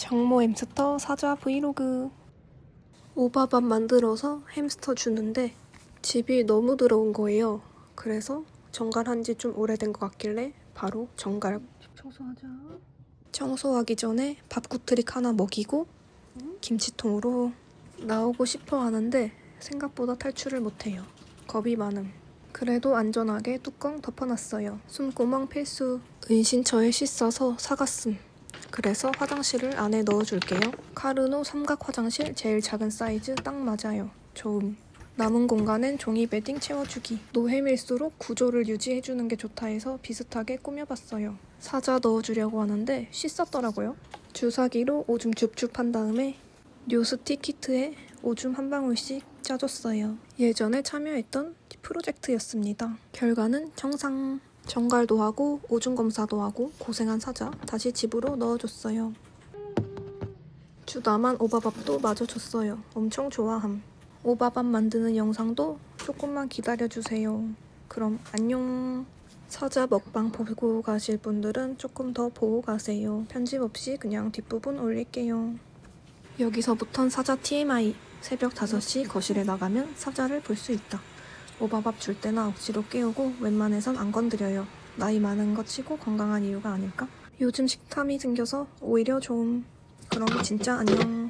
정모 햄스터 사자 브이로그 오바밥 만들어서 햄스터 주는데 집이 너무 더러운 거예요. 그래서 정갈한 지 좀 오래된 것 같길래 바로 정갈 청소하자. 청소하기 전에 밥구트릭 하나 먹이고 김치통으로 나오고 싶어 하는데 생각보다 탈출을 못해요. 겁이 많음. 그래도 안전하게 뚜껑 덮어놨어요. 숨구멍 필수. 은신처에 씻어서 사갔음. 그래서 화장실을 안에 넣어줄게요. 카르노 삼각 화장실 제일 작은 사이즈 딱 맞아요. 좋음. 남은 공간엔 종이 베딩 채워주기. 노햄일수록 구조를 유지해주는 게 좋다 해서 비슷하게 꾸며봤어요. 사자 넣어주려고 하는데 씻었더라고요. 주사기로 오줌 줍줍 한 다음에 뉴스틱 키트에 오줌 한 방울씩 짜줬어요. 예전에 참여했던 프로젝트였습니다. 결과는 정상. 정갈도 하고 오줌 검사도 하고 고생한 사자 다시 집으로 넣어줬어요. 주다만 오바밥도 마저 줬어요. 엄청 좋아함. 오바밥 만드는 영상도 조금만 기다려주세요. 그럼 안녕. 사자 먹방 보고 가실 분들은 조금 더 보고 가세요. 편집 없이 그냥 뒷부분 올릴게요. 여기서부턴 사자 TMI. 새벽 5시 거실에 나가면 사자를 볼 수 있다. 오바밥 줄 때나 억지로 깨우고 웬만해선 안 건드려요. 나이 많은 것 치고 건강한 이유가 아닐까? 요즘 식탐이 생겨서 오히려 좋음. 그럼 진짜 안녕.